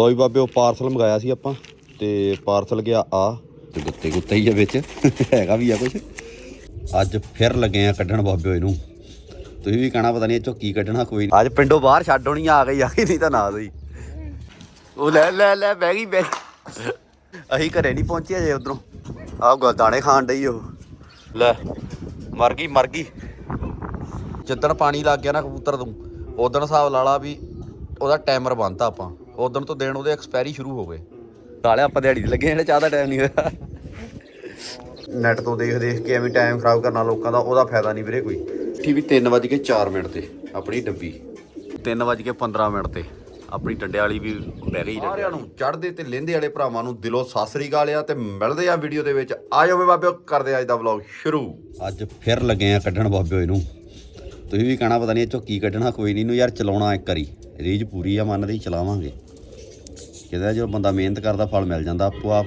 ਲੋਈ ਬਾਬੇ ਉਹ ਪਾਰਸਲ ਮੰਗਾਇਆ ਸੀ ਆਪਾਂ ਤੇ ਪਾਰਸਲ ਗਿਆ ਆ। ਤੇ ਗੁੱਤੇ ਗੁੱਤੇ ਹੀ ਆ ਵਿੱਚ। ਹੈਗਾ ਵੀ ਆ ਕੁਝ ਅੱਜ ਫਿਰ ਲੱਗੇ ਆ ਕੱਢਣ ਬਾਬੇ ਇਹਨੂੰ ਤੁਸੀਂ ਵੀ ਕਹਿਣਾ ਪਤਾ ਨਹੀਂ ਇਹ ਚੋਂ ਕੀ ਕੱਢਣਾ ਕੋਈ ਅੱਜ ਪਿੰਡੋਂ ਬਾਹਰ ਛੱਡ ਹੋਣੀ ਆ ਗਈ ਆ ਗਈ ਨਹੀਂ ਤਾਂ ਨਾ ਸਹੀ। ਉਹ ਲੈ ਲੈ ਲੈ ਬਹਿ ਗਈ ਬਹਿ। ਅਸੀਂ ਘਰੇ ਨਹੀਂ ਪਹੁੰਚੇ ਅਜੇ ਉਧਰੋਂ। ਆਹ ਗ- ਦਾਣੇ ਖਾਣ ਡਈ ਉਹ। ਲੈ ਮਰ ਗਈ ਮਰ ਗਈ। ਜਿੱਦਣ ਪਾਣੀ ਲੱਗ ਗਿਆ ਨਾ ਕਬੂਤਰ ਨੂੰ ਉਦੋਂ ਹਿਸਾਬ ਲਾ ਲਾ ਵੀ ਉਹਦਾ ਟਾਈਮਰ ਬੰਨਤਾ ਆਪਾਂ। ਉਦੋਂ ਤੋਂ ਦਿਨ ਉਹਦੇ ਐਕਸਪਾਇਰੀ ਸ਼ੁਰੂ ਹੋ ਗਏ। ਨਾਲੇ ਆਪਾਂ ਦਿਹਾੜੀ ਤੇ ਲੱਗੇ ਜਿਹੜੇ ਚਾਹ ਦਾ ਟਾਈਮ ਨਹੀਂ ਹੋਇਆ। ਨੈਟ ਤੋਂ ਦੇਖ ਦੇਖ ਕੇ ਐਵੇਂ ਟਾਈਮ ਖਰਾਬ ਕਰਨਾ ਲੋਕਾਂ ਦਾ ਉਹਦਾ ਫਾਇਦਾ ਨਹੀਂ ਵੀਰੇ ਕੋਈ। ਟੀਵੀ 3:04 ਮਿੰਟ ਤੇ ਆਪਣੀ ਡੱਬੀ। 3:15 ਮਿੰਟ ਤੇ ਆਪਣੀ ਡੰਡੇ ਵਾਲੀ ਵੀ ਪੈ ਗਈ ਸਾਰਿਆਂ ਨੂੰ ਚੜਦੇ ਤੇ ਲੈਂਦੇ ਵਾਲੇ ਭਰਾਵਾਂ ਨੂੰ ਦਿਲੋਂ ਸਤਿ ਸ੍ਰੀ ਅਕਾਲ ਆ ਤੇ ਮਿਲਦੇ ਆ ਵੀਡੀਓ ਦੇ ਵਿੱਚ। ਆ ਜਾਓ ਮੇ ਬਾਬਿਓ ਕਰਦੇ ਅੱਜ ਦਾ ਵਲੌਗ ਸ਼ੁਰੂ। ਅੱਜ ਫਿਰ ਲੱਗੇ ਆ ਕੱਢਣ ਬਾਬਿਓ ਇਹਨੂੰ ਤੁਸੀਂ ਵੀ ਕਹਿਣਾ ਪਤਾ ਨਹੀਂ ਇਹ ਚੋਂ ਕੀ ਕੱਢਣਾ ਕੋਈ ਨਹੀਂ ਨੂੰ ਯਾਰ ਚਲਾਉਣਾ ਇੱਕ ਵਾਰੀ। ਰੀਜ ਪੂਰੀ ਆ ਮੰਨਦੇ ਹੀ ਚਲਾਵਾਂਗੇ। ਕਹਿੰਦਾ ਜਦੋਂ ਬੰਦਾ ਮਿਹਨਤ ਕਰਦਾ, ਫਲ ਮਿਲ ਜਾਂਦਾ ਆਪੋ ਆਪ,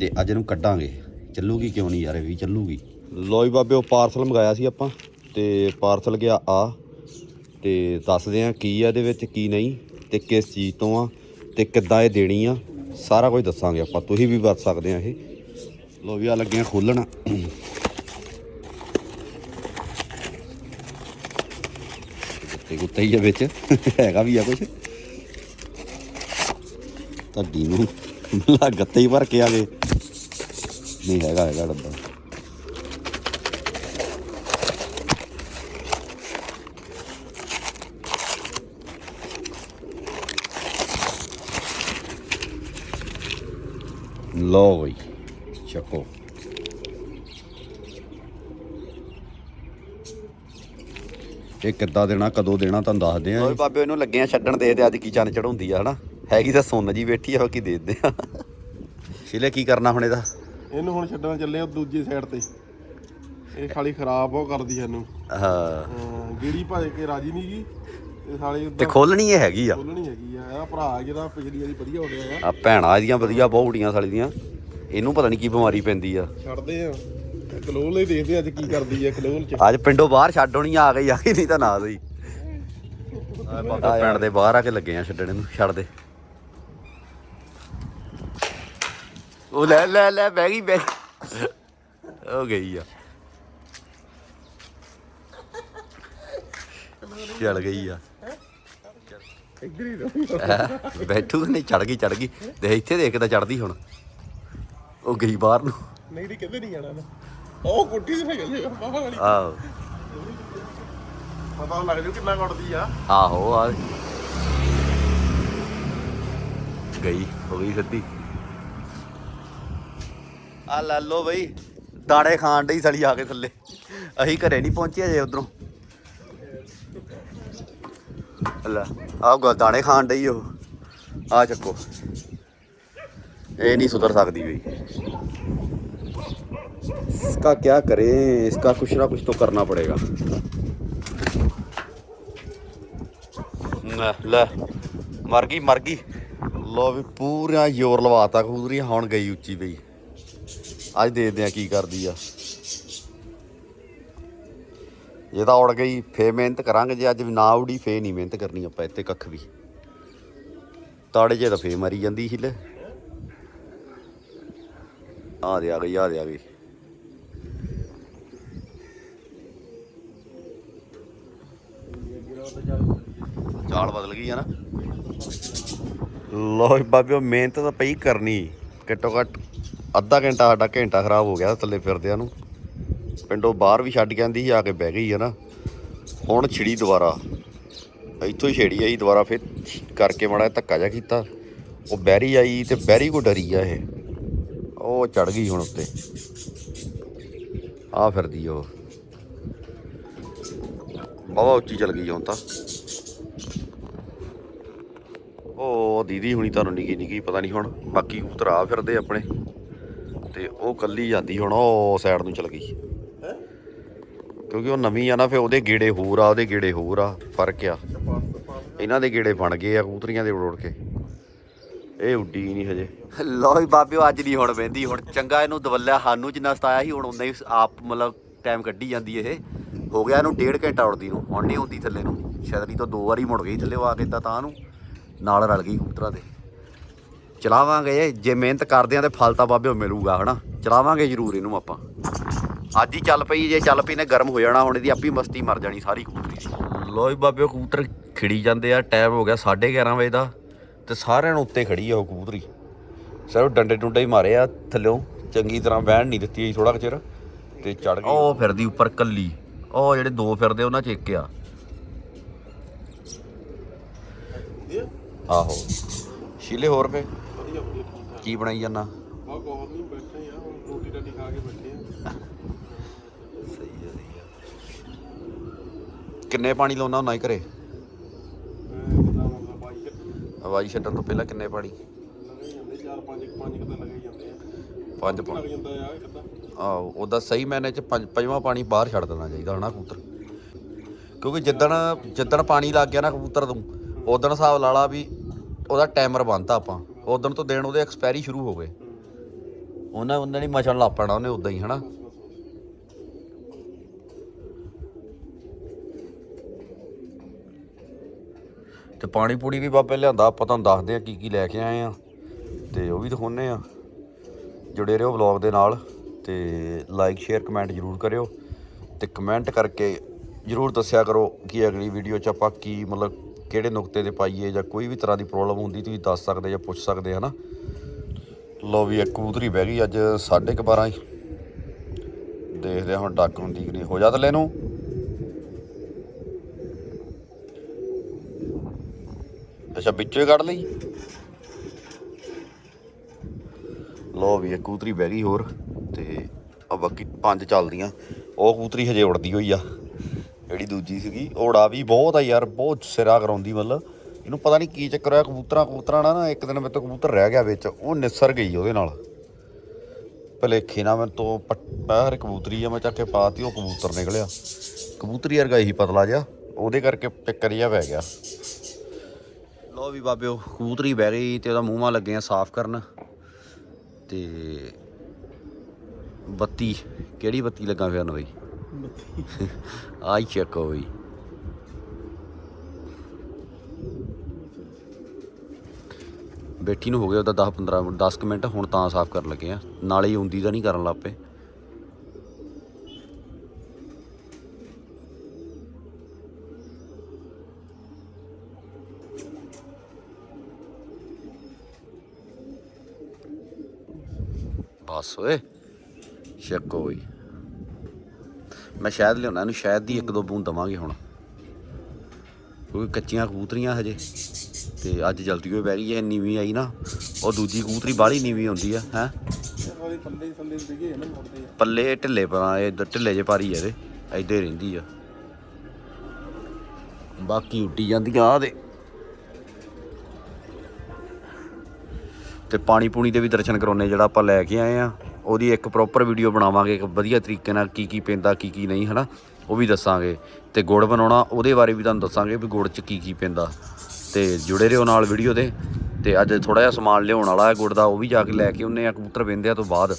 ਤੇ ਅੱਜ ਇਹਨੂੰ ਕੱਢਾਂਗੇ। ਚੱਲੂਗੀ ਕਿਉਂ ਨਹੀਂ ਯਾਰ, ਇਹ ਵੀ ਚੱਲੂਗੀ। ਲੋਈ ਬਾਬੇ, ਉਹ ਪਾਰਸਲ ਮੰਗਾਇਆ ਸੀ ਆਪਾਂ, ਤੇ ਪਾਰਸਲ ਗਿਆ ਆ। ਤੇ ਦੱਸਦੇ ਆ ਕੀ ਆ ਇਹਦੇ ਵਿੱਚ, ਕੀ ਨਹੀਂ, ਤੇ ਕਿਸ ਚੀਜ਼ ਤੋਂ ਆ, ਤੇ ਕਿੱਦਾਂ ਇਹ ਦੇਣੀ ਆ, ਸਾਰਾ ਕੁਝ ਦੱਸਾਂਗੇ ਆਪਾਂ। ਤੁਸੀਂ ਵੀ ਵਰਤ ਸਕਦੇ ਆ ਇਹ। ਲੋ ਵੀ ਆ ਲੱਗੇ ਖੋਲਣ। ਗੁੱਤੇ ਗੁੱਤੇ ਹੀ ਆ ਵਿੱਚ, ਹੈਗਾ ਵੀ ਆ ਕੁਝ ਤੁਹਾਡੀ ਨੂੰ ਲਾ ਗੱਤੇ ਹੀ ਭਰ ਕੇ ਆ ਗਏ। ਨਹੀਂ ਹੈਗਾ ਹੈਗਾ ਡੱਬਾ। ਲਓ ਬਈ, ਚੱਕੋ। ਇਹ ਕਿੱਦਾਂ ਦੇਣਾ, ਕਦੋਂ ਦੇਣਾ, ਤੁਹਾਨੂੰ ਦੱਸਦੇ ਆ। ਓਏ ਬਾਬੇ, ਇਹਨੂੰ ਲੱਗੇ ਆ ਛੱਡਣ ਦੇ, ਤੇ ਅੱਜ ਕੀ ਚੰਨ ਚੜਾਉਂਦੀ ਆ, ਹਨਾ? ਹੈਗੀ ਤਾਂ ਸੁੰਨ ਜੀ ਬੈਠੀ ਆ ਬਾਕੀ ਦੇ ਦਿੰਦੇ ਆ। ਸ਼ਿਲੇ ਕੀ ਕਰਨਾ ਹੁਣ ਇਹਦਾ? ਇਹਨੂੰ ਹੁਣ ਛੱਡਣ ਚੱਲੇ ਆ ਦੂਜੀ ਸਾਈਡ ਤੇ। ਇਹ ਖਾਲੀ ਖਰਾਬ ਉਹ ਕਰਦੀ ਇਹਨੂੰ। ਹਾਂ। ਅਹ ਗੀੜੀ ਭਜ ਕੇ ਰਾਜੀ ਨਹੀਂ ਗਈ ਤੇ ਸਾਲੀ ਤੇ ਖੋਲਣੀ ਇਹ ਹੈਗੀ ਆ? ਖੋਲਣੀ ਹੈਗੀ ਆ। ਇਹਦਾ ਭਰਾ ਜਿਹਦਾ ਪਿਛਲੀ ਵਾਰੀ ਵਧੀਆ ਹੋ ਗਿਆ ਆ। ਆ ਭੈਣਾਂ ਇਹਦੀਆਂ ਵਧੀਆ ਬਹੁੜੀਆਂ ਸਾਲੀ ਦੀਆਂ। ਇਹਨੂੰ ਪਤਾ ਨਹੀਂ ਕੀ ਬਿਮਾਰੀ ਪੈਂਦੀ ਆ। ਛੱਡਦੇ ਆ। ਕਲੋਲ ਲਈ ਦੇਖਦੇ ਆ ਅੱਜ ਕੀ ਕਰਦੀ ਆ ਕਲੋਲ ਚ। ਅੱਜ ਪਿੰਡੋਂ ਬਾਹਰ ਛੱਡ ਹੋਣੀ ਆ ਗਈ ਆ ਗਈ ਨਹੀਂ ਤਾਂ ਨਾ ਸਹੀ। ਬਾਬਾ ਪਿੰਡ ਦੇ ਬਾਹਰ ਆ ਕੇ ਲੱਗੇ ਆ ਛੱਡਣ ਇਹਨੂੰ ਛੱਡ ਦੇ। ਉਹ ਲੈ ਲੈ ਲੈ ਬਹਿ ਗਈ ਬਹਿ ਗਈ। ਹੋ ਗਈ ਆ। ਚੜ ਗਈ ਆ। ਇੱਧਰ ਹੀ? ਰਹੂਗਾ ਹੈਂ? ਬੈਠੂ ਕਿ ਨਹੀਂ? ਚੜ ਗਈ ਚੜ ਗਈ। ਦੇਖ ਇੱਥੇ ਦੇਖ ਕਿਦਾਂ ਚੜਦੀ ਹੁਣ। ਉਹ ਗਈ ਬਾਹਰ ਨੂੰ। ਨਹੀਂ ਦੀ ਕਿੱਧਰ ਨਹੀਂ ਜਾਣਾ ਨਾ ਉਹ ਕੁੱਟੀ ਤੇ ਨਿਕਲ ਜਾਏਗਾ ਬਾਹਰ ਵਾਲੀ। ਆਹੋ। ਪਤਾ ਲੱਗ ਜੂ ਕਿੰਨਾ ਕੁੱਟਦੀ ਆ। ਆਹੋ ਆ। ਗਈ ਹੋ ਗਈ ਸਿੱਧੀ। ਆ ਲੈ ਲੋ ਬਈ ਦਾਣੇ ਖਾਣ ਡਈ ਸੜੀ ਆ ਕੇ ਥੱਲੇ ਅਸੀਂ ਘਰੇ ਨਹੀਂ ਪਹੁੰਚੇ ਅਜੇ ਉਧਰੋਂ ਲੈ ਆਹ ਗ ਦਾਣੇ ਖਾਣ ਡਈ ਉਹ ਆ ਚੱਕੋ ਇਹ ਨਹੀਂ ਸੁਧਰ ਸਕਦੀ ਬਈ इसका क्या करें इसका कुछ ना कुछ तो करना पड़ेगा ਲੈ ਲੈ ਮਰ ਗਈ ਮਰ ਗਈ ਲੋ ਵੀ ਪੂਰਾ ਜ਼ੋਰ ਲਵਾਤਾ ਖੂਦਰੀ ਹੁਣ ਗਈ ਉੱਚੀ ਬਈ ਅੱਜ ਦੇਖਦੇ ਆ ਕੀ ਕਰਦੀ ਆ। ਜੇ ਤਾਂ ਉੜ ਗਈ ਫੇ ਮਿਹਨਤ ਕਰਾਂਗੇ, ਜੇ ਅੱਜ ਨਾ ਉੜੀ ਫੇ ਨਹੀਂ ਮਿਹਨਤ ਕਰਨੀ ਆਪਾਂ, ਇੱਥੇ ਕੱਖ ਵੀ। ਤਾੜੇ ਜੇ ਤਾਂ ਫੇ ਮਰੀ ਜਾਂਦੀ ਹਿੱਲ। ਆ ਦੇ ਆ ਗਈ ਆ ਦੇ ਆ ਗਈ। ਚਾਲ ਬਦਲ ਗਈ ਆ ਨਾ। ਲੋ ਬਾਬਿਓ, ਮਿਹਨਤ ਤਾਂ ਪਈ ਕਰਨੀ। ਘੱਟੋ ਘੱਟ ਅੱਧਾ ਘੰਟਾ ਸਾਡਾ ਘੰਟਾ ਖਰਾਬ ਹੋ ਗਿਆ ਥੱਲੇ ਫਿਰਦਿਆਂ ਨੂੰ। ਪਿੰਡੋਂ ਬਾਹਰ ਵੀ ਛੱਡ ਕੇ ਆਂਦੀ ਸੀ, ਆ ਕੇ ਬਹਿ ਗਈ ਹੈ ਨਾ। ਹੁਣ ਛਿੜੀ ਦੁਬਾਰਾ। ਇੱਥੋਂ ਹੀ ਛੇੜੀ ਆਈ, ਦੁਬਾਰਾ ਫਿਰ ਕਰਕੇ ਮਾੜਾ ਜਿਹਾ ਧੱਕਾ ਜਿਹਾ ਕੀਤਾ। ਉਹ ਬੈਰੀ ਆਈ ਤੇ ਬੈਰੀ ਕੋ ਡਰੀ ਆ ਇਹ। ਉਹ ਚੜ ਗਈ ਹੁਣ ਉੱਤੇ। ਆ ਫਿਰਦੀ ਉਹ। ਬਾਵਾ ਉੱਚੀ ਚਲ ਗਈ ਹੁਣ ਤਾਂ। ਉਹ ਦੀਦੀ ਹੁਣੀ ਤੁਹਾਨੂੰ ਨਿੱਕੀ ਨਿੱਕੀ ਪਤਾ ਨਹੀਂ ਹੁਣ ਬਾਕੀ ਕਬੂਤਰ ਆ ਫਿਰਦੇ ਆਪਣੇ। ਤੇ ਉਹ ਕੱਲੀ ਜਾਂਦੀ ਹੁਣ ਉਹ ਸਾਈਡ ਨੂੰ ਚਲ ਗਈ। ਕਿਉਂਕਿ ਉਹ ਨਵੀਂ ਆ ਨਾ ਫੇ ਉਹਦੇ ਗੇੜੇ ਹੋਰ ਆ ਉਹਦੇ ਗੇੜੇ ਹੋਰ ਆ ਫ਼ਰਕ ਆ। ਇਹਨਾਂ ਦੇ ਗੇੜੇ ਬਣ ਗਏ ਆ ਕਬੂਤਰੀਆਂ ਦੇ ਉੜ ਉੜ ਕੇ। ਇਹ ਉੱਡੀ ਨਹੀਂ ਹਜੇ। ਲੋ ਵੀ ਬਾਬਿਓ ਅੱਜ ਨਹੀਂ ਹੁਣ ਬਹਿੰਦੀ ਹੁਣ ਚੰਗਾ ਇਹਨੂੰ ਦਵੱਲਿਆ ਸਾਨੂੰ ਜਿੰਨਾ ਸਤਾਇਆ ਸੀ ਹੁਣ ਉਨਾ ਹੀ ਆਪ ਮਤਲਬ ਟਾਈਮ ਕੱਢੀ ਜਾਂਦੀ ਇਹ। ਹੋ ਗਿਆ ਇਹਨੂੰ ਡੇਢ ਘੰਟਾ ਉੜਦੀ ਨੂੰ ਹੁਣ ਨਹੀਂ ਹੁੰਦੀ ਥੱਲੇ ਨੂੰ। ਛਤਰੀ ਤੋਂ ਦੋ ਵਾਰੀ ਮੁੜ ਗਈ ਥੱਲੇ ਆ ਕੇ ਤਾਂ ਤਾਂ ਨੂੰ। ਨਾਲ ਰਲ ਗਈ ਕਬੂਤਰਾਂ ਦੇ। ਚਲਾਵਾਂਗੇ ਜੇ ਮਿਹਨਤ ਕਰਦੇ ਆ ਤੇ ਫਲ ਤਾਂ ਬਾਬਿਓ ਮਿਲੂਗਾ ਹਨਾ? ਚਲਾਵਾਂਗੇ ਜ਼ਰੂਰ ਇਹਨੂੰ ਆਪਾਂ। ਅੱਜ ਹੀ ਚੱਲ ਪਈ ਜੇ ਚੱਲ ਪਈ ਨੇ ਗਰਮ ਹੋ ਜਾਣਾ ਹੁਣ ਇਹਦੀ ਆਪੀ ਮਸਤੀ ਮਰ ਜਾਣੀ ਸਾਰੀ ਕਬੂਤਰੀ ਦੀ। ਲੋ ਜੀ ਬਾਬਿਓ ਕਬੂਤਰ ਖਿੜੀ ਜਾਂਦੇ ਆ ਟਾਈਮ ਹੋ ਗਿਆ 11:30 ਵਜੇ ਦਾ ਤੇ ਸਾਰਿਆਂ ਨੂੰ ਉੱਤੇ ਖੜੀ ਆ ਉਹ ਕਬੂਤਰੀ। ਸਿਰਫ ਡੰਡੇ ਡੁੰਡੇ ਹੀ ਮਾਰੇ ਆ ਥੱਲਿਓਂ ਚੰਗੀ ਤਰ੍ਹਾਂ ਬਹਿਣ ਨਹੀਂ ਦਿੱਤੀ ਥੋੜਾ ਕੁ ਚਿਰ ਤੇ ਚੜ ਗਈ। ਉਹ ਫਿਰਦੀ ਉੱਪਰ ਕੱਲੀ ਉਹ ਜਿਹੜੇ ਦੋ ਫਿਰਦੇ ਉਹਨਾਂ ਚ ਇੱਕ ਆ। ਆਹੋ। ਸ਼ੀਲੇ ਹੋਰ ਫੇ ਵਧੀਆ ਵਧੀਆ ਠੀਕ ਠਾਕ ਕੀ ਬਣਾਈ ਜਾਂਦਾ? ਆ ਕੋਹ ਨਹੀਂ ਬੈਠੇ ਆ ਹੁਣ ਰੋਟੀ ਰਾਟੀ ਖਾ ਕੇ ਬੈਠੇ ਆ। ਸਹੀ ਹੈ ਸਹੀ ਹੈ ਕਿੰਨੇ ਪਾਣੀ ਲਾਉਣਾ ਹੁੰਦਾ ਘਰੇ? ਮੈਂ ਕਿਦਾਂ ਮਤਲਬ ਬਾਈ ਕੇ ਹਵਾਈ ਛੱਡਣ ਤੋਂ ਪਹਿਲਾਂ ਕਿੰਨੇ ਪਾਣੀ? ਲੱਗੇ ਜਾਂਦੇ ਚਾਰ ਪੰਜ ਪੰਜ ਕਿਤੇ ਲੱਗੇ ਜਾਂਦੇ ਆ। ਪੰਜ ਲੱਗ ਪਾਣੀ। ਜਾਂਦਾ ਆ ਕਿਦਾਂ ਆਹੋ ਉਹਦਾ ਸਹੀ ਮੈਨੇ ਚ ਪੰਜ ਪੰਜਵਾਂ ਪਾਣੀ ਬਾਹਰ ਛੱਡ ਦੇਣਾ ਚਾਹੀਦਾ ਹਨਾ ਕਬੂਤਰ। ਕਿਉਂਕਿ ਜਿੱਦਣ ਜਿੱਦਣ ਪਾਣੀ ਲੱਗ ਗਿਆ ਨਾ ਕਬੂਤਰ ਨੂੰ ਉਦੋਂ ਹਿਸਾਬ ਲਾ ਲਾ ਵੀ ਉਹਦਾ ਟਾਈਮਰ ਬੰਨਤਾ ਆਪਾਂ। ਉਦੋਂ ਤੋਂ ਦਿਨ ਉਹਦੇ ਐਕਸਪਾਇਰੀ ਸ਼ੁਰੂ ਹੋ ਗਏ। ਉਹਨਾਂ ਉਹਨਾਂ ਨੇ ਮਚਣ ਲੱਗ ਪੈਣਾ, ਉਹਨੇ ਉਦਾਂ ਹੀ, ਹਨਾ? ਤੇ ਪਾਣੀ ਪੂੜੀ ਵੀ ਬਾਬੇ ਲਿਆਂਦਾ, ਆਪਾਂ ਤੁਹਾਨੂੰ ਦੱਸਦੇ ਆ ਕੀ ਕੀ ਲੈ ਕੇ ਆਏ ਆ ਤੇ ਉਹ ਵੀ ਦਿਖਾਉਨੇ ਆ ਜੁੜੇ ਰਹੋ ਵਲੌਗ ਦੇ ਨਾਲ ਤੇ ਲਾਈਕ ਸ਼ੇਅਰ ਕਮੈਂਟ ਜਰੂਰ ਕਰਿਓ। ਤੇ ਕਮੈਂਟ ਕਰਕੇ ਜਰੂਰ ਦੱਸਿਆ ਕਰੋ ਕਿ ਅਗਲੀ ਵੀਡੀਓ 'ਚ ਆਪਾਂ ਕੀ ਮਤਲਬ ਕਿਹੜੇ ਨੁਕਤੇ ਤੇ ਪਾਈਏ ਜਾਂ ਕੋਈ ਵੀ ਤਰ੍ਹਾਂ ਦੀ ਪ੍ਰੋਬਲਮ ਹੁੰਦੀ ਤੁਸੀਂ ਦੱਸ ਸਕਦੇ ਜਾਂ ਪੁੱਛ ਸਕਦੇ, ਹਨਾ? ਲੋ ਵੀ ਇੱਕ ਕਬੂਤਰੀ ਬਹਿ ਗਈ ਅੱਜ 12:30 ਹੀ। ਦੇਖਦੇ ਹਾਂ ਹੁਣ ਡੱਕ ਹੁੰਦੀ ਕਿ ਨਹੀਂ ਹੋ ਜਾ ਥੱਲੇ ਨੂੰ। ਅੱਛਾ, ਵਿੱਚੋਂ ਹੀ ਕੱਢ ਲਈ। ਲੋ ਵੀ ਇੱਕ ਕਬੂਤਰੀ ਬਹਿ ਗਈ ਹੋਰ ਤੇ ਆ ਬਾਕੀ ਪੰਜ ਚੱਲਦੀਆਂ। ਉਹ ਕਬੂਤਰੀ ਹਜੇ ਉੜਦੀ ਹੋਈ ਆ। ਜਿਹੜੀ ਦੂਜੀ ਸੀਗੀ ਉੜਾ ਵੀ ਬਹੁਤ ਆ ਯਾਰ, ਬਹੁਤ ਸਿਰਾ ਕਰਾਉਂਦੀ ਮਤਲਬ। ਇਹਨੂੰ ਪਤਾ ਨਹੀਂ ਕੀ ਚੱਕਰ ਆ, ਕਬੂਤਰਾਂ ਕਬੂਤਰਾਂ ਨਾਲ ਨਾ ਇੱਕ ਦਿਨ ਮੇਰੇ ਤੋਂ ਕਬੂਤਰ ਰਹਿ ਗਿਆ ਵਿੱਚ, ਉਹ ਨਿਸਰ ਗਈ ਉਹਦੇ ਨਾਲ। ਭਲੇਖੇ ਨਾਲ ਮੈਂ ਤੋਂ ਪੈਰ ਕਬੂਤਰੀ ਆ, ਮੈਂ ਚੱਕ ਕੇ ਪਾਤੀ, ਉਹ ਕਬੂਤਰ ਨਿਕਲਿਆ। ਕਬੂਤਰੀ ਵਰਗਾ ਹੀ ਪਤਲਾ ਜਿਹਾ, ਉਹਦੇ ਕਰਕੇ ਚੱਕਰ ਜਿਹਾ ਪੈ ਗਿਆ। ਲੋ ਵੀ ਬਾਬਿਓ, ਕਬੂਤਰੀ ਬਹਿ ਗਈ ਤੇ ਉਹਦਾ ਮੂੰਹ ਮਾ ਲੱਗੇ ਆ ਸਾਫ਼ ਕਰਨ। ਤੇ ਬੱਤੀ, ਕਿਹੜੀ ਬੱਤੀ ਲੱਗਾ ਫਿਰਨ ਬਈ? ਆਈ ਚੈੱਕ ਹੋ ਬੈਠੀ ਨੂੰ ਹੋ ਗਿਆ ਉਹਦਾ 10 15 ਮਿੰਟ 10 ਕੁ ਮਿੰਟ, ਹੁਣ ਤਾਂ ਸਾਫ਼ ਕਰਨ ਲੱਗੇ ਆ। ਨਾਲੇ ਹੀ ਹੁੰਦੀ ਤਾਂ ਨਹੀਂ ਕਰਨ ਲੱਪੇ ਬਸ ਓਏ ਸ਼ੱਕੋ ਹੋਈ ਮੈਂ ਸ਼ਾਇਦ ਲਿਆਉਣਾ, ਇਹਨੂੰ ਸ਼ਾਇਦ ਦੀ ਇੱਕ ਦੋ ਬੂੰਦ ਦਵਾਂਗੇ ਹੁਣ। ਕਿਉਂਕਿ ਕੱਚੀਆਂ ਕਬੂਤਰੀਆਂ ਹਜੇ, ਤੇ ਅੱਜ ਜਲਦੀ ਹੋਈ ਬਹਿ ਹੈ ਨੀਵੀਂ ਆਈ ਨਾ, ਉਹ ਦੂਜੀ ਕਬੂਤਰੀ ਬਾਹਲੀ ਨੀਵੀਂ ਹੁੰਦੀ ਆ, ਹੈ? ਪੱਲੇ ਢਿੱਲੇ ਪਰਾਂ, ਇਹ ਢਿੱਲੇ ਜੇ ਪਾਰੀ ਆ ਇਹਦੇ ਐਦੇ ਰਹਿੰਦੀ ਆ। ਬਾਕੀ ਉੱਡੀ ਜਾਂਦੀਆਂ ਆ ਦੇ। ਤੇ ਪਾਣੀ ਪੂਣੀ ਦੇ ਵੀ ਦਰਸ਼ਨ ਕਰਾਉਣੇ ਜਿਹੜਾ ਆਪਾਂ ਲੈ ਕੇ ਆਏ ਆ। ਉਹਦੀ ਇੱਕ ਪ੍ਰੋਪਰ ਵੀਡੀਓ ਬਣਾਵਾਂਗੇ, ਇੱਕ ਵਧੀਆ ਤਰੀਕੇ ਨਾਲ ਕੀ ਕੀ ਪੈਂਦਾ, ਕੀ ਕੀ ਨਹੀਂ, ਹਨਾ? ਉਹ ਵੀ ਦੱਸਾਂਗੇ। ਤੇ ਗੁੜ ਬਣਾਉਣਾ, ਉਹਦੇ ਬਾਰੇ ਵੀ ਤੁਹਾਨੂੰ ਦੱਸਾਂਗੇ ਵੀ ਗੁੜ 'ਚ ਕੀ ਕੀ ਪੈਂਦਾ। ਤੇ ਜੁੜੇ ਰਹੋ ਨਾਲ ਵੀਡੀਓ ਦੇ। ਤੇ ਅੱਜ ਥੋੜਾ ਜਿਹਾ ਸਮਾਨ ਲਿਆਉਣ ਵਾਲਾ ਹੈ ਗੁੜ ਦਾ, ਉਹ ਵੀ ਜਾ ਕੇ ਲੈ ਕੇ ਉਹਨੇ ਆ ਕਬੂਤਰ ਵਿੰਦਿਆਂ ਤੋਂ ਬਾਅਦ।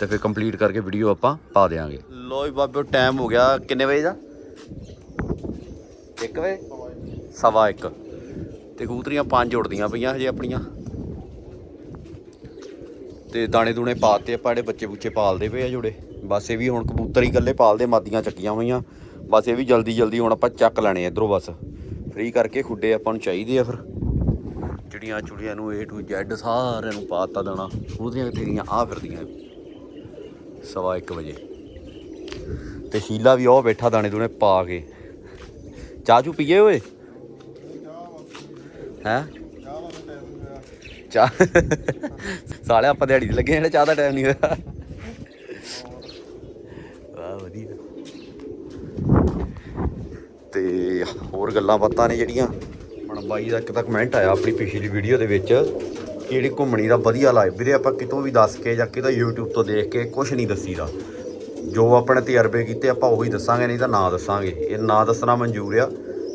ਤੇ ਫਿਰ ਕੰਪਲੀਟ ਕਰਕੇ ਵੀਡੀਓ ਆਪਾਂ ਪਾ ਦੇਵਾਂਗੇ ਲੋ ਜੀ ਬਾਬਿਓ ਟਾਈਮ ਹੋ ਗਿਆ। ਕਿੰਨੇ ਵਜੇ ਦਾ? 1 ਵਜੇ? ਸਵਾ 1 ਤੇ ਕਬੂਤਰੀਆਂ ਪੰਜ ਉੜਦੀਆਂ ਪਈਆਂ ਹਜੇ ਆਪਣੀਆਂ। ਤੇ ਦਾਣੇ ਦੂਣੇ ਪਾਤੇ ਆਪਾਂ, ਜਿਹੜੇ ਬੱਚੇ ਬੁੱਚੇ ਪਾਲਦੇ ਪਏ ਆ ਜੁੜੇ। ਬਸ ਇਹ ਵੀ ਹੁਣ ਕਬੂਤਰ ਹੀ ਇਕੱਲੇ ਪਾਲਦੇ ਮਾਦੀਆਂ ਚੱਕੀਆਂ ਹੋਈਆਂ। ਬਸ ਇਹ ਵੀ ਜਲਦੀ ਜਲਦੀ ਹੁਣ ਆਪਾਂ ਚੱਕ ਲੈਣੇ ਇਧਰੋਂ ਬਸ। ਫ੍ਰੀ ਕਰਕੇ ਖੁੱਡੇ ਆਪਾਂ ਨੂੰ ਚਾਹੀਦੇ ਆ ਫਿਰ। ਚਿੜੀਆਂ ਚੁੜੀਆਂ ਨੂੰ A to Z ਸਾਰਿਆਂ ਨੂੰ ਪਾਤਾ ਦਾਣਾ। ਉਹਦੀਆਂ ਤੇਰੀਆਂ ਆ ਫਿਰਦੀਆਂ। ਸਵਾ 1 ਵਜੇ। ਤੇ ਸ਼ੀਲਾ ਵੀ ਉਹ ਬੈਠਾ ਦਾਣੇ ਦੂਣੇ ਪਾ ਕੇ। ਚਾਹ ਚੂ ਪੀਏ ਓਏ? ਹੈ? ਚਾਹ। ਵਾਲਾ ਸਾਲੇ ਆਪਾਂ ਦਿਹਾੜੀ ਤੇ ਲੱਗੇ ਜਿਹੜੇ ਚਾਹ ਦਾ ਟਾਈਮ ਨਹੀਂ ਹੋਇਆ। ਵਾਹ, ਵਧੀਆ। ਤੇ ਹੋਰ ਗੱਲਾਂ ਬਾਤਾਂ ਨੇ ਜਿਹੜੀਆਂ? ਹੁਣ ਬਾਈ ਦਾ ਇੱਕ ਤਾਂ ਕਮੈਂਟ ਆਇਆ ਆਪਣੀ ਪਿਛਲੀ ਵੀਡੀਓ ਦੇ ਵਿੱਚ ਕਿ ਜਿਹੜੀ ਘੁੰਮਣੀ ਦਾ ਵਧੀਆ ਲਾਈਵ ਵੀਰੇ ਆਪਾਂ ਕਿਤੋਂ ਵੀ ਦੱਸ ਕੇ ਜਾਂ ਕਿਤੋਂ YouTube ਤੋਂ ਦੇਖ ਕੇ ਕੁਝ ਨਹੀਂ ਦੱਸੀਦਾ। ਜੋ ਆਪਣੇ ਤਜਰਬੇ ਕੀਤੇ ਆਪਾਂ ਉਹੀ ਦੱਸਾਂਗੇ, ਨਹੀਂ ਤਾਂ ਨਾ ਦੱਸਾਂਗੇ। ਇਹ ਨਾ ਦੱਸਣਾ ਮਨਜ਼ੂਰ ਆ।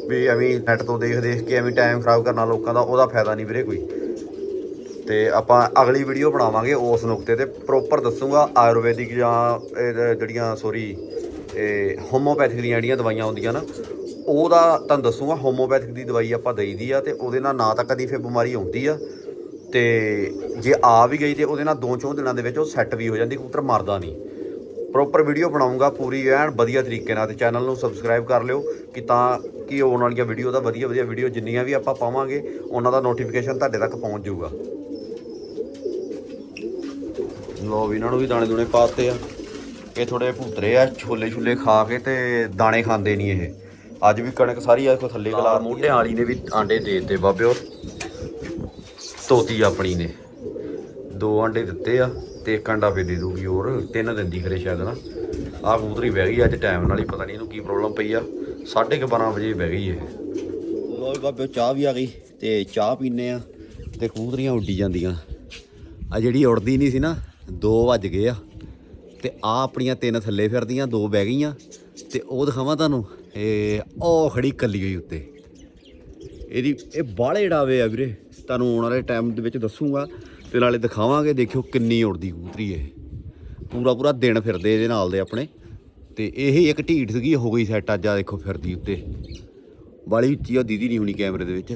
ਵੀ ਐਵੇਂ ਨੈਟ ਤੋਂ ਦੇਖ ਦੇਖ ਕੇ ਐਵੇਂ ਟਾਈਮ ਖਰਾਬ ਕਰਨਾ ਲੋਕਾਂ ਦਾ, ਉਹਦਾ ਫਾਇਦਾ ਨਹੀਂ ਵੀਰੇ ਕੋਈ। ਤੇ ਆਪਾਂ ਅਗਲੀ ਵੀਡੀਓ ਬਣਾਵਾਂਗੇ ਉਸ ਨੁਕਤੇ ਤੇ ਪ੍ਰੋਪਰ ਦੱਸੂਗਾ ਆਯੁਰਵੈਦਿਕ ਜਾਂ ਇਹ ਜਿਹੜੀਆਂ ਸੋਰੀ ਇਹ ਹੋਮੋਪੈਥਿਕ ਦੀਆਂ ਜਿਹੜੀਆਂ ਦਵਾਈਆਂ ਹੁੰਦੀਆਂ ਨਾ, ਉਹਦਾ ਤੁਹਾਨੂੰ ਦੱਸੂਗਾ ਹੋਮੋਪੈਥਿਕ ਦੀ ਦਵਾਈ ਆਪਾਂ ਦੇਈਦੀ ਆ ਤੇ ਉਹਦੇ ਨਾਲ ਨਾ ਤਾਂ ਕਦੀ ਫਿਰ ਬਿਮਾਰੀ ਆਉਂਦੀ ਆ। ਤੇ ਜੇ ਆ ਵੀ ਗਈ ਤੇ ਉਹਦੇ ਨਾਲ ਦੋ ਚੌਂ ਦਿਨਾਂ ਦੇ ਵਿੱਚ ਉਹ ਸੈੱਟ ਵੀ ਹੋ ਜਾਂਦੀ, ਕਬੂਤਰ ਮਰਦਾ ਨਹੀਂ। ਪ੍ਰੋਪਰ ਵੀਡੀਓ ਬਣਾਉਂਗਾ ਪੂਰੀ ਐਨ ਵਧੀਆ ਤਰੀਕੇ ਨਾਲ ਤੇ ਚੈਨਲ ਨੂੰ ਸਬਸਕ੍ਰਾਈਬ ਕਰ ਲਿਓ ਕਿ ਤਾਂ ਕਿ ਆਉਣ ਵਾਲੀਆਂ ਵੀਡੀਓ ਦਾ ਵਧੀਆ ਵਧੀਆ ਵੀਡੀਓ ਜਿੰਨੀਆਂ ਵੀ ਆਪਾਂ ਪਾਵਾਂਗੇ, ਉਹਨਾਂ ਦਾ ਨੋਟੀਫਿਕੇਸ਼ਨ ਤੁਹਾਡੇ ਤੱਕ ਪਹੁੰਚ ਜਾਊਗਾ। ਲੋ ਵੀ ਇਹਨਾਂ ਨੂੰ ਵੀ ਦਾਣੇ ਦੂਣੇ ਪਾਤੇ ਆ। ਇਹ ਥੋੜੇ ਭੂਤਰੇ ਆ, ਛੋਲੇ ਛੁੱਲੇ ਖਾ ਕੇ ਤੇ ਦਾਣੇ ਖਾਂਦੇ ਨਹੀਂ ਇਹ। ਅੱਜ ਵੀ ਕਣਕ ਸਾਰੀ ਆ ਕੋ ਥੱਲੇ ਗਲਾ ਮੋਢਿਆਂ ਵਾਲੀ ਨੇ ਵੀ ਆਂਡੇ ਦੇ ਦਿੱਤੇ ਬਾਬਿਓ। ਤੋਤੀ ਆਪਣੀ ਨੇ। ਦੋ ਆਂਡੇ ਦਿੱਤੇ ਆ। ਤੇ ਇੱਕ ਅੰਡਾ ਫੇ ਦੇ ਦੂਗੀ ਹੋਰ, ਤਿੰਨ ਦਿਨ ਦੀ ਖਰੇ ਸ਼ਾਇਦ ਨਾ। ਆਹ ਕਬੂਤਰੀ ਬਹਿ ਗਈ, ਅੱਜ ਟਾਈਮ ਨਾਲ ਹੀ ਪਤਾ ਨਹੀਂ ਇਹਨੂੰ ਕੀ ਪ੍ਰੋਬਲਮ ਪਈ ਆ। 12:30 ਵਜੇ ਬਹਿ ਗਈ ਇਹ। ਲੋ ਬਾਬੇ, ਚਾਹ ਵੀ ਆ ਗਈ ਤੇ ਚਾਹ ਪੀਨੇ ਆ ਤੇ ਕਬੂਤਰੀਆਂ ਉੱਡੀ ਜਾਂਦੀਆਂ। ਆ ਜਿਹੜੀ ਉੜਦੀ ਨਹੀਂ ਸੀ ਨਾ 2 ਵੱਜ ਗਏ ਆ। ਤੇ ਆ ਆਪਣੀਆਂ ਤਿੰਨ ਥੱਲੇ ਫਿਰਦੀਆਂ, ਦੋ ਬਹਿ ਗਈਆਂ। ਤੇ ਉਹ ਦਿਖਾਵਾਂ ਤੁਹਾਨੂੰ, ਇਹ ਉਹ ਖੜੀ ਕੱਲੀ ਹੋਈ ਉੱਤੇ। ਇਹਦੀ, ਇਹ ਬਾਹਲੇ ਡਾਵੇ ਆ ਵੀਰੇ। ਤੁਹਾਨੂੰ ਆਉਣ ਵਾਲੇ ਟਾਈਮ ਦੇ ਵਿੱਚ ਦੱਸੂਗਾ। ਤੇ ਨਾਲੇ ਦਿਖਾਵਾਂਗੇ, ਦੇਖਿਓ ਕਿੰਨੀ ਉੜਦੀ ਕਬੂਤਰੀ ਇਹ। ਪੂਰਾ ਪੂਰਾ ਦਿਨ ਫਿਰਦੇ ਇਹਦੇ ਨਾਲ ਦੇ ਆਪਣੇ। ਤੇ ਇਹ ਇੱਕ ਢੀਠ ਸੀਗੀ ਹੋ ਗਈ ਸੈੱਟ ਅੱਜ ਆ ਦੇਖੋ ਫਿਰਦੀ ਉੱਤੇ। ਬਾਲੀ ਉੱਚੀ ਆ, ਦੀਦੀ ਨਹੀਂ ਹੋਣੀ ਕੈਮਰੇ ਦੇ ਵਿੱਚ।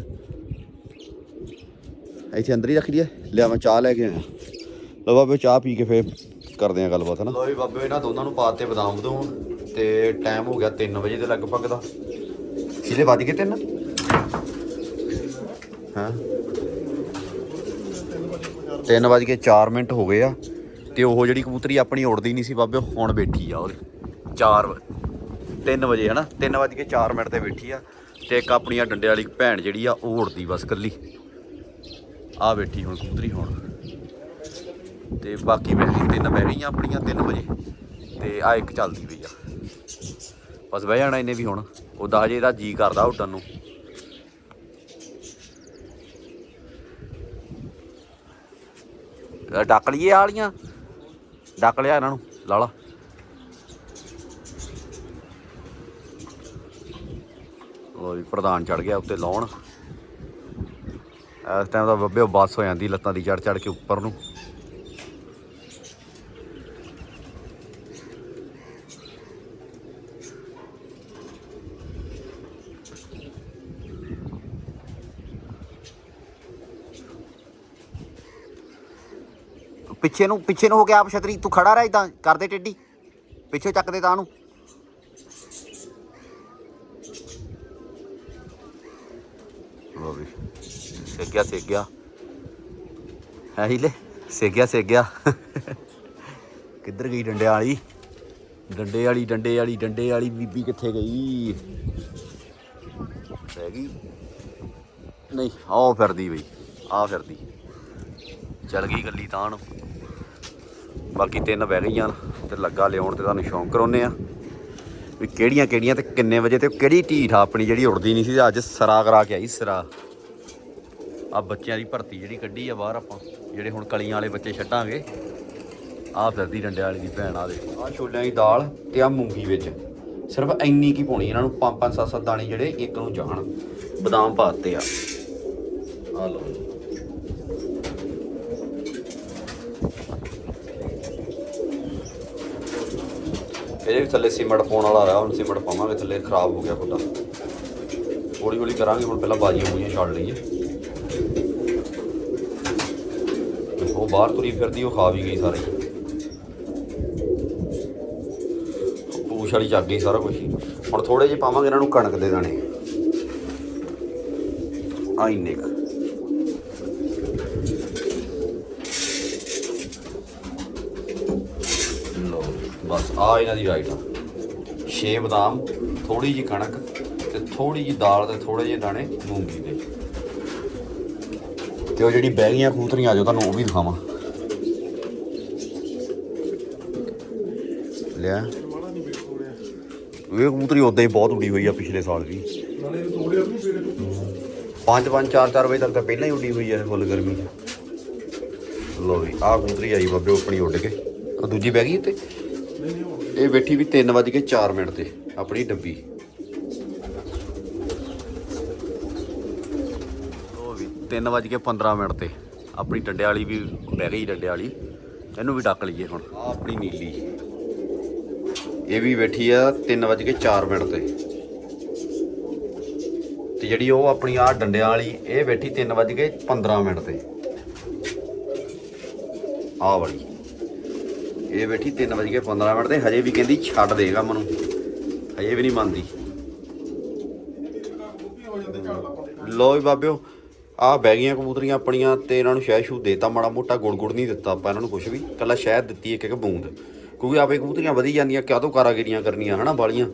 ਇੱਥੇ ਅੰਦਰ ਹੀ ਰੱਖ ਲਈਏ। ਲਿਆ ਮੈਂ ਚਾਹ ਲੈ ਕੇ ਆਇਆ। ਲਓ ਬਾਬੇ, ਚਾਹ ਪੀ ਕੇ ਫੇਰ ਕਰਦੇ ਆ ਗੱਲਬਾਤ, ਹਨਾ? ਲਓ ਵੀ ਬਾਬੇ, ਇਹਨਾਂ ਦੋਨਾਂ ਨੂੰ ਪਾਤੇ ਬਦਾਮ ਬਦੂਮ। ਤੇ ਟਾਈਮ ਹੋ ਗਿਆ 3 ਵਜੇ ਦੇ ਲਗਭਗ ਦਾ। ਕਿਲੇ ਵੱਜ ਗਏ ਤਿੰਨ? ਹਾਂ? 3 ਵਜ ਕੇ 4 ਮਿੰਟ ਹੋ ਗਏ ਆ ਤੇ ਉਹ ਜਿਹੜੀ ਕਬੂਤਰੀ ਆਪਣੀ ਉੜਦੀ ਨਹੀਂ ਸੀ ਬਾਬੇ, ਹੁਣ ਬੈਠੀ ਆ ਉਹਦੇ। 4 3 ਵਜੇ ਹਨਾ 3 ਵਜ ਕੇ 4 ਮਿੰਟ ਤੇ ਬੈਠੀ ਆ ਤੇ ਇੱਕ ਆਪਣੀ ਆ ਡੰਡੇ ਵਾਲੀ ਭੈਣ ਜਿਹੜੀ ਆ, ਉਹ ਉੜਦੀ ਬਸ ਕੱਲੀ ਆ ਬੈਠੀ ਹੁਣ ਕਬੂਤਰੀ ਹੁਣ। ਤੇ ਬਾਕੀ ਬੈਠੀ ਤਿੰਨ ਬਹਿ ਗਈਆਂ ਆਪਣੀਆਂ 3 ਵਜੇ। ਤੇ ਆ ਇੱਕ ਚੱਲਦੀ ਪਈ ਆ। ਬਸ ਬਹਿ ਜਾਣਾ ਇਹਨੇ ਵੀ ਹੁਣ। ਉਹਦਾ ਹਜੇ ਦਾ ਜੀ ਕਰਦਾ ਉੱਡਣ ਨੂੰ। ਡੱਕ ਲਈਏ ਆਲੀਆਂ ਡੱਕ ਲਿਆ ਇਹਨਾਂ ਨੂੰ ਲਾਲਾ ਲੋ। ਜੀ, ਪ੍ਰਧਾਨ ਚੜ ਗਿਆ ਉੱਤੇ ਲਾਉਣ। ਇਸ ਟਾਈਮ ਦਾ ਬੱਬੇ ਬੱਸ ਹੋ ਜਾਂਦੀ, ਲੱਤਾਂ ਦੀ ਚੜ ਚੜ ਕੇ ਉੱਪਰ ਨੂੰ। ਪਿੱਛੇ ਨੂੰ ਪਿੱਛੇ ਨੂੰ ਹੋ ਕੇ ਆਪ ਛਤਰੀ, ਤੂੰ ਖੜਾ ਰਹਿ ਇਦਾਂ ਕਰਦੇ ਟੇਢੀ। ਪਿੱਛੇ ਚੱਕ ਦੇ ਤਾਂ ਨੂੰ ਲੋ ਵੀ ਸਿੱਕ ਗਿਆ ਸਿੱਕ ਗਿਆ ਹੈ ਹੀ ਲੈ ਸਿੱਕ ਗਿਆ ਸਿੱਕ ਗਿਆ ਕਿੱਧਰ ਗਈ ਡੰਡਿਆਂ ਵਾਲੀ? ਡੰਡੇ ਵਾਲੀ ਡੰਡੇ ਵਾਲੀ ਡੰਡੇ ਵਾਲੀ ਬੀਬੀ ਕਿੱਥੇ ਗਈ? ਰਹਿ ਗਈ। ਨਹੀਂ ਆਓ ਫਿਰਦੀ ਬਈ ਆ ਫਿਰਦੀ। ਚਲ ਗਈ ਗੱਲੀ ਤਾਂ ਨੂੰ ਬਾਕੀ ਤਿੰਨ ਬਹਿ ਗਈਆਂ ਤੇ ਲੱਗਾ ਲਿਆਉਣ ਤੇ ਤੁਹਾਨੂੰ ਸ਼ੌਂਕ ਕਰਾਉਨੇ ਆ ਵੀ ਕਿਹੜੀਆਂ ਕਿਹੜੀਆਂ ਤੇ ਕਿੰਨੇ ਵਜੇ ਤੇ ਕਿਹੜੀ ਢੀਠ ਆ ਆਪਣੀ ਜਿਹੜੀ ਉੜਦੀ ਨਹੀਂ ਸੀ ਅੱਜ ਸਰਾ ਕਰਾ ਕੇ ਆਈ ਸਰਾ। ਆ ਬੱਚਿਆਂ ਦੀ ਭਰਤੀ ਜਿਹੜੀ ਕੱਢੀ ਆ ਬਾਹਰ ਆਪਾਂ, ਜਿਹੜੇ ਹੁਣ ਕਲੀਆਂ ਵਾਲੇ ਬੱਚੇ ਛੱਡਾਂਗੇ। ਆਹ ਫਿਰਦੀ ਡੰਡਿਆਂ ਵਾਲੀ ਦੀ ਭੈਣ ਆ ਦੇ ਆ ਛੋਲਿਆਂ ਦੀ ਦਾਲ ਤੇ ਆ ਮੂੰਗੀ ਵਿੱਚ। ਸਿਰਫ ਇੰਨੀ ਕੀ ਪਾਉਣੀ ਇਹਨਾਂ ਨੂੰ, ਪੰਜ ਪੰਜ ਸੱਤ ਸੱਤ ਦਾਣੇ ਜਿਹੜੇ ਇੱਕ ਨੂੰ ਜਾਣ। ਬਦਾਮ ਪਾਤੇ ਆ। ਆ ਲਓ ਜੀ। ਵੀ ਥੱਲੇ ਸੀਮੈਂਟ ਪਾਉਣ ਵਾਲਾ ਰਿਹਾ, ਹੁਣ ਸੀਮੈਂਟ ਪਾਵਾਂਗੇ, ਥੱਲੇ ਖਰਾਬ ਹੋ ਗਿਆ ਖੁੱਡਾ ਹੌਲੀ ਹੌਲੀ ਕਰਾਂਗੇ, ਹੁਣ ਪਹਿਲਾਂ ਬਾਜੀਆਂ ਬੂਜੀਆਂ ਛੱਡ ਲਈਏ। ਉਹ ਬਾਹਰ ਤੁਰੀ ਫਿਰਦੀ, ਉਹ ਖਾ ਵੀ ਗਈ ਸਾਰੀ। ਪੂਛ ਵਾਲੀ ਚੱਕ ਗਈ ਸਾਰਾ ਕੁਝ ਹੁਣ ਥੋੜੇ ਜਿਹੇ ਪਾਵਾਂਗੇ, ਇਹਨਾਂ ਨੂੰ ਕਣਕ ਦੇ ਦਾਣੇ। ਆ ਇੰਨੇ ਕੁ ਲੋ ਬਸ ਆ ਇਹਨਾਂ ਦੀ ਰਾਈਟ ਆ। ਛੇ ਬਦਾਮ ਥੋੜੀ ਜੀ ਕਣਕ ਤੇ ਥੋੜੀ ਜੀ ਦਾਲ ਤੇ ਥੋੜੇ ਜਿਹੇ ਦਾਣੇ ਮੂੰਗੀ ਦੇ। ਤੇ ਉਹ ਜਿਹੜੀ ਬਹਿ ਗਈਆਂ ਕਬੂਤਰੀਆਂ ਆ ਜਾਓ ਤੁਹਾਨੂੰ ਉਹ ਵੀ ਦਿਖਾਵਾਂ। ਲਿਆ। ਮਾੜਾ ਨਹੀਂ ਇਹ ਕਬੂਤਰੀ ਉਦਾਂ ਹੀ ਬਹੁਤ ਉੱਡੀ ਹੋਈ ਆ ਪਿਛਲੇ ਸਾਲ ਵੀ। ਪੰਜ ਪੰਜ, ਚਾਰ ਚਾਰ ਵਜੇ ਤੱਕ ਤਾਂ ਪਹਿਲਾਂ ਹੀ ਉੱਡੀ ਹੋਈ ਆ ਫੁੱਲ ਗਰਮੀ। 'ਚ ਲੋ ਵੀ ਆਹ ਕਬੂਤਰੀ ਆਈ ਬਾਬੇ ਆਪਣੀ ਉੱਡ ਕੇ ਉਹ ਦੂਜੀ ਬਹਿ ਗਈ ਉੱਤੇ ਇਹ ਬੈਠੀ ਵੀ 3 ਵਜੇ ਕੇ 4 ਮਿੰਟ ਤੇ, ਆਪਣੀ ਡੱਬੀ। ਉਹ ਵੀ 3 ਵਜੇ ਕੇ 15 ਮਿੰਟ ਤੇ, ਆਪਣੀ ਡੰਡੇ ਵਾਲੀ ਵੀ ਬਹਿ ਗਈ ਡੰਡੇ ਵਾਲੀ, ਇਹਨੂੰ ਵੀ ਡੱਕ ਲਈਏ ਹੁਣ। ਆ ਆਪਣੀ ਨੀਲੀ। ਇਹ ਵੀ ਬੈਠੀ ਆ 3 ਵਜੇ ਕੇ 4 ਮਿੰਟ ਤੇ। ਤੇ ਜਿਹੜੀ ਉਹ ਆਪਣੀ ਆ ਡੰਡਿਆਂ ਵਾਲੀ, ਇਹ ਬੈਠੀ 3 ਵਜੇ ਕੇ 15 ਮਿੰਟ ਤੇ। ਆ ਵਾਲੀ। ਇਹ ਬੈਠੀ 3:15 ਮਿੰਟ ਤੇ ਹਜੇ ਵੀ ਕਹਿੰਦੀ ਛੱਡ ਦੇਗਾ ਮੈਨੂੰ। ਹਜੇ ਵੀ ਨਹੀਂ ਮੰਨਦੀ। ਹੋ ਜਾਂਦੇ ਲੋ ਵੀ ਬਾਬਿਓ ਆ ਬਹਿ ਗਈਆਂ ਕਬੂਤਰੀਆਂ ਆਪਣੀਆਂ ਤੇ ਇਹਨਾਂ ਨੂੰ ਸ਼ਹਿਦ ਸ਼ੂ ਦੇਤਾ, ਮਾੜਾ ਮੋਟਾ ਗੁੜ ਗੁੜ ਨਹੀਂ ਦਿੱਤਾ ਆਪਾਂ ਇਹਨਾਂ ਨੂੰ ਕੁਝ ਵੀ। ਕੱਲਾ ਸ਼ਹਿਦ ਦਿੱਤੀ ਇੱਕ ਇੱਕ ਬੂੰਦ। ਕਿਉਂਕਿ ਆਪੇ ਕਬੂਤਰੀਆਂ ਵਧੀ ਜਾਂਦੀਆਂ, ਕਾਹਤੋਂ ਕਾਰਾਗਿਰੀਆਂ ਕਰਨੀਆਂ, ਹਨਾ ਬਾਲੀਆਂ?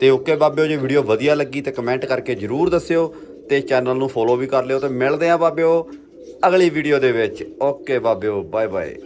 ਤੇ ਓਕੇ ਬਾਬਿਓ, ਜੇ ਵੀਡੀਓ ਵਧੀਆ ਲੱਗੀ ਤੇ ਕਮੈਂਟ ਕਰਕੇ ਜਰੂਰ ਦੱਸਿਓ ਤੇ ਚੈਨਲ ਨੂੰ ਫੋਲੋ ਵੀ ਕਰ ਲਿਓ ਤੇ ਮਿਲਦੇ ਆ ਬਾਬਿਓ ਅਗਲੀ ਵੀਡੀਓ ਦੇ ਵਿੱਚ। Okay ਬਾਬਿਓ bye bye